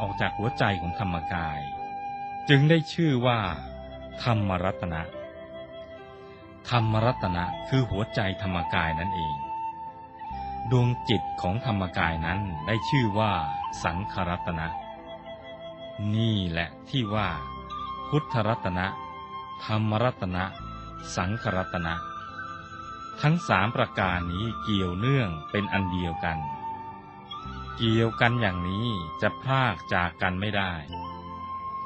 ออกจากหัวใจของธรรมกาย จึงได้ชื่อว่า ธรรมรัตนะ ธรรมรัตนะคือหัวใจธรรมกายนั่นเอง ดวงจิตของธรรมกายนั้นได้ชื่อว่า สังขรัตนะ นี่แหละที่ว่า พุทธรัตนะ ธรรมรัตนะ สังขรัตนะ ทั้งสามประการนี้เกี่ยวเนื่องเป็นอันเดียวกัน เกี่ยวกันอย่างนี้จะพรากจากกันไม่ได้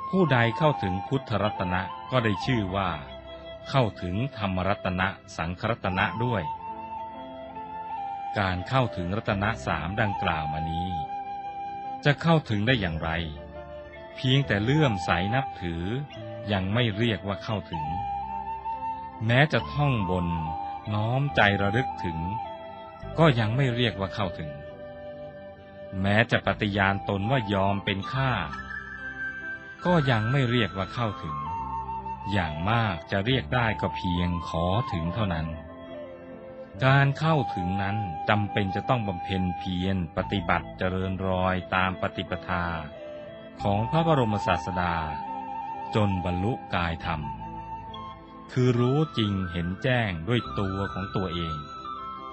ผู้ใดเข้าถึงพุทธรัตนะก็ได้ชื่อว่า เข้าถึงธรรมรัตนะสังครัตนะด้วย การเข้าถึงรัตนะสามดังกล่าวมานี้ จะเข้าถึงได้อย่างไร เพียงแต่เลื่อมใสนับถือยังไม่เรียกว่าเข้าถึง แม้จะท่องบนน้อมใจระลึกถึง ก็ยังไม่เรียกว่าเข้าถึง แม้จะปฏิญาณตนว่ายอมเป็นข้าก็ยังไม่เรียกว่าเข้าถึง อย่างมากจะเรียกได้ก็เพียงขอถึงเท่านั้น การเข้าถึงนั้นจำเป็นจะต้องบำเพ็ญเพียรปฏิบัติเจริญรอยตามปฏิปทา ของพระบรมศาสดา จนบรรลุกายธรรม คือรู้จริงเห็นแจ้งด้วยตัวของตัวเอง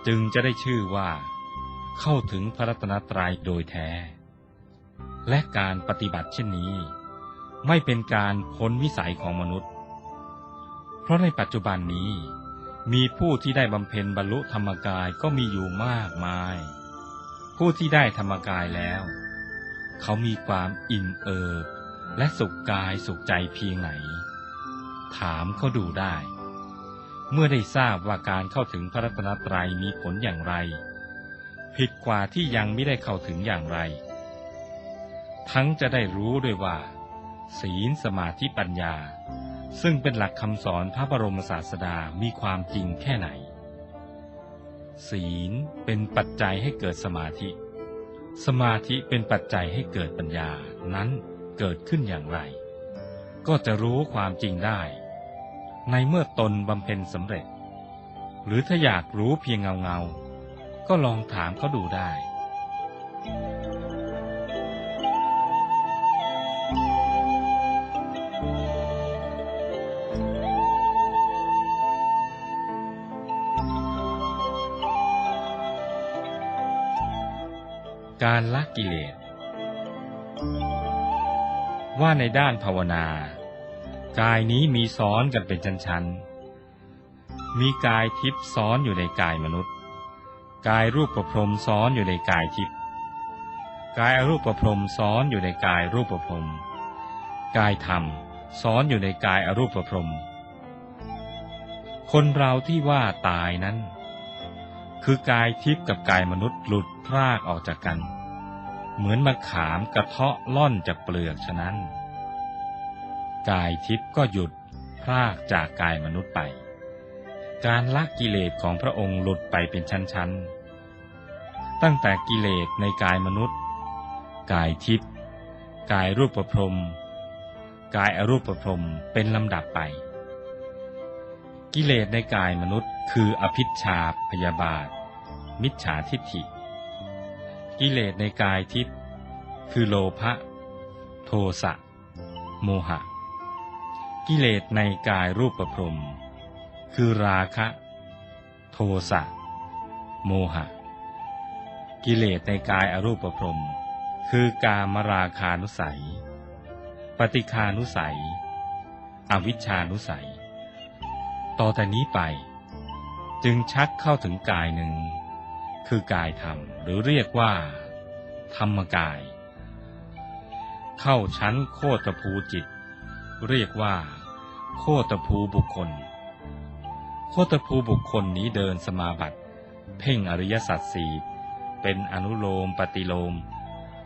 จึงจะได้ชื่อว่า เข้าถึงพระรัตนตรัยโดยแท้ และการปฏิบัติเช่นนี้ ไม่เป็นการพ้นวิสัยของมนุษย์ เพราะในปัจจุบันนี้ มีผู้ที่ได้บำเพ็ญบรรลุธรรมกายก็มีอยู่มากมาย ผู้ที่ได้ธรรมกายแล้ว เขามีความอิ่มเอิบและสุขกายสุขใจเพียงไหน ถามเขาดูได้ เมื่อได้ทราบว่าการเข้าถึงพระรัตนตรัยมีผลอย่างไร ผิดกว่าที่ยังไม่ได้เข้าถึงอย่างไร ทั้งจะได้รู้ด้วยว่า ศีลสมาธิปัญญา ซึ่งเป็นหลักคำสอนพระบรมศาสดามีความจริงแค่ไหน ศีลเป็นปัจจัยให้เกิดสมาธิ สมาธิเป็นปัจจัยให้เกิดปัญญานั้นเกิดขึ้นอย่างไร ก็จะรู้ความจริงได้ ในเมื่อตนบำเพ็ญสำเร็จ หรือถ้าอยากรู้เพียงเงาเงา ก็ลองถามเขาดูได้ การละกิเลส ว่าในด้านภาวนา กายนี้มีซ้อนกันเป็นชั้นๆ มีกายทิพย์ซ้อนอยู่ในกายมนุษย์ กายรูปประพรมซ้อนอยู่ในกายทิพย์กายอรูปประพรมซ้อนอยู่ในกายรูปประพรมกายธรรมซ้อนอยู่ในกายอรูปประพรมคนเราที่ว่าตายนั้น คือกายทิพย์กับกายมนุษย์หลุดพรากออกจากกัน เหมือนมะขามกระเทาะล่อนจากเปลือกฉะนั้น กายทิพย์ก็หยุดพรากจากกายมนุษย์ไป การละกิเลสของพระองค์หลุดไปเป็นชั้นๆ ตั้งแต่กิเลสในกายมนุษย์ กายทิพย์กายรูปประพรม กายอรูปประพรมเป็นลำดับไป กิเลสในกายมนุษย์คืออภิชาพยาบาท มิจฉาทิฏฐิ กิเลสในกายทิพย์คือโลภะโทสะ โมหะ กิเลสในกายรูปประพรม คือราคะ โทสะ โมหะ กิเลสในกายอรูปประพรม คือกามราคานุสัย ปฏิคานุสัย อวิชชานุสัย ต่อแต่นี้ไป จึงชักเข้าถึงกายหนึ่ง คือกายธรรม หรือเรียกว่า ธรรมกาย เข้าชั้นโคตรภูจิต เรียกว่า โคตรภูบุคคล โคตภูบุคคลนี้เดินสมาบัติ เพ่งอริยสัจสี่เป็นอนุโลมปฏิโลม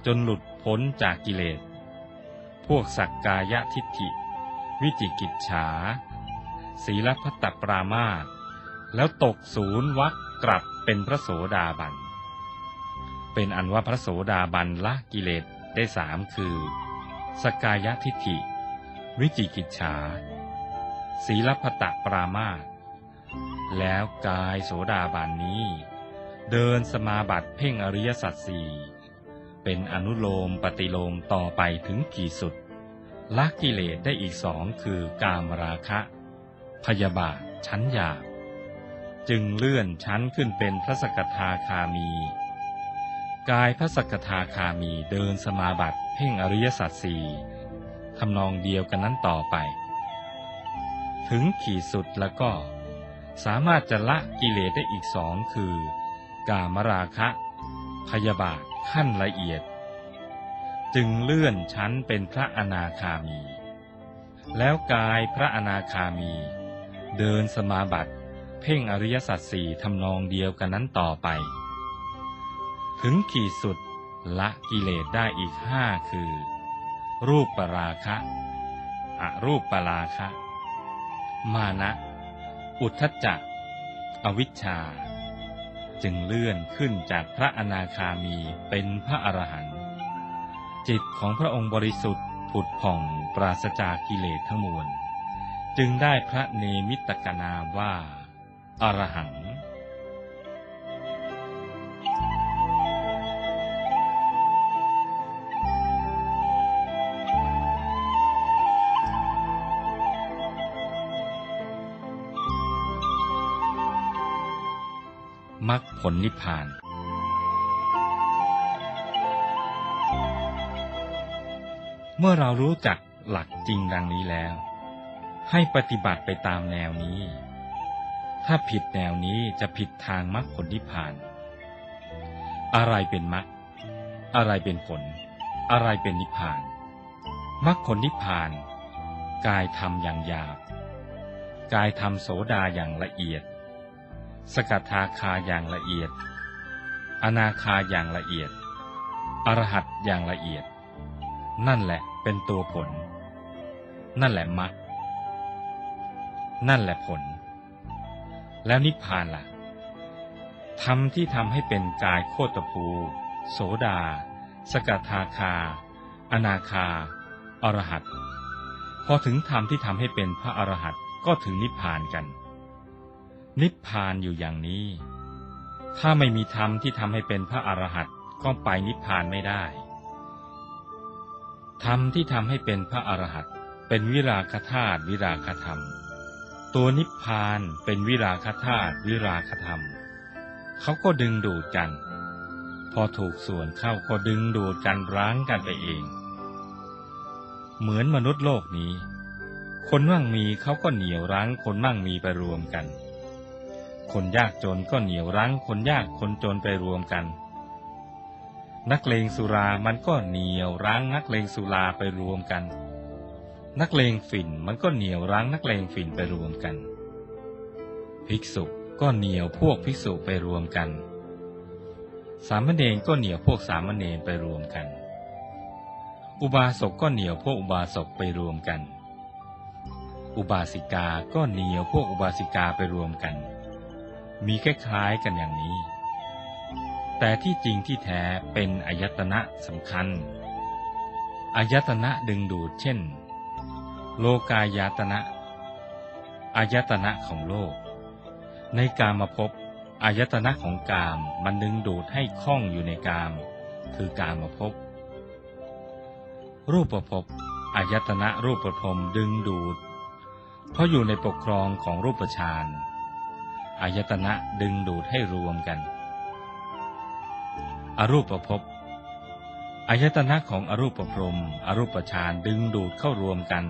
จนหลุดพ้นจากกิเลส พวกสักกายทิฏฐิ วิจิกิจฉา ศีลพัตตปรามาสแล้วตกศูนย์วักกลับเป็นพระโสดาบัน เป็นอันว่าพระโสดาบันละกิเลสได้สามคือ สกกายทิฏฐิ วิจิกิจฉา ศีลพัตตปรามาส แล้วกายโสดาบันนี้ เดินสมาบัติเพ่งอริยสัจสี่เป็นอนุโลมปฏิโลมต่อไปถึงขีดสุดละกิเลสได้อีกสองคือกามราคะ พยาบาทชั้นหยาบจึงเลื่อนชั้นขึ้นเป็นพระสกทาคามี กายพระสกทาคามีเดินสมาบัติเพ่งอริยสัจสี่ทำนองเดียวกันนั้นต่อไป ถึงขีดสุดแล้วก็ สามารถจะละกิเลสได้อีกสองคือ กามราคะ พยาบาทขั้นละเอียด จึงเลื่อนชั้นเป็นพระอนาคามี แล้วกายพระอนาคามี เดินสมาบัติ เพ่งอริยสัจสี่ทำนองเดียวกันนั้นต่อไป ถึงขีดสุดละกิเลสได้อีกห้าคือ รูปปราคะ อรูปปราคะ มานะ อุทธัจจะอวิชชา จึงเลื่อนขึ้นจากพระอนาคามีเป็นพระอรหันต์จิตของพระองค์บริสุทธิ์ผุดผ่องปราศจากกิเลสทั้งมวล จึงได้พระเนมิตกนามว่าอรหัง มรรคผลนิพพาน เมื่อเรารู้จักหลักจริงดังนี้แล้ว ให้ปฏิบัติไปตามแนวนี้ ถ้าผิดแนวนี้จะผิดทางมรรคผลนิพพาน อะไรเป็นมรรคอะไรเป็นผล อะไรเป็นนิพพานมรรคผลนิพพาน กายธรรมอย่างหยาบ กายธรรมโสดาอย่างละเอียด สกทาคาอย่างละเอียด อนาคาอย่างละเอียด อรหัตอย่างละเอียด นั่นแหละเป็นตัวผล นั่นแหละมรรคนั่นแหละผล แล้วนิพพานล่ะธรรมที่ทำให้เป็นกายโคตภู โสดา สกทาคา อนาคา อรหัตพอถึงธรรมที่ทำให้เป็นพระอรหัตก็ถึงนิพพานกัน นิพพานอยู่อย่างนี้ ถ้าไม่มีธรรมที่ทำให้เป็นพระอรหันต์ก็ไปนิพพานไม่ได้ ธรรมที่ทำให้เป็นพระอรหันต์เป็นวิราคธาตุวิราคธรรม ตัวนิพพานเป็นวิราคธาตุวิราคธรรม เขาก็ดึงดูดกัน พอถูกส่วนเข้าก็ดึงดูดกันร้างกันไปเอง เหมือนมนุษย์โลกนี้ คนมั่งมีเขาก็เหนียวรั้งคนมั่งมีไปรวมกัน คนยากจนก็เหนียวรั้งคนยากคนจนไปรวมกัน นักเลงสุรามันก็เหนียวรั้งนักเลงสุราไปรวมกัน นักเลงฝิ่นมันก็เหนียวรั้งนักเลงฝิ่นไปรวมกัน ภิกษุก็เหนียวพวกภิกษุไปรวมกัน สามเณรก็เหนียวพวกสามเณรไปรวมกัน อุบาสกก็เหนียวพวกอุบาสกไปรวมกัน อุบาสิกาก็เหนียวพวกอุบาสิกาไปรวมกัน มีคล้ายๆกันอย่างนี้ แต่ที่จริงที่แท้เป็นอายตนะสำคัญ อายตนะดึงดูดเช่น โลกายาตนะ อายตนะของโลก ในกามภพอายตนะของกามมันดึงดูดให้คล้องอยู่ในกาม คือกามภพรูปภพอายตนะรูปพรมดึงดูด เพราะอยู่ในปกครองของรูปฌาน อายตนะดึงดูดให้รวมกัน อรูปภพอายตนะของอรูปพรม อรูปฌานดึงดูดเข้ารวมกัน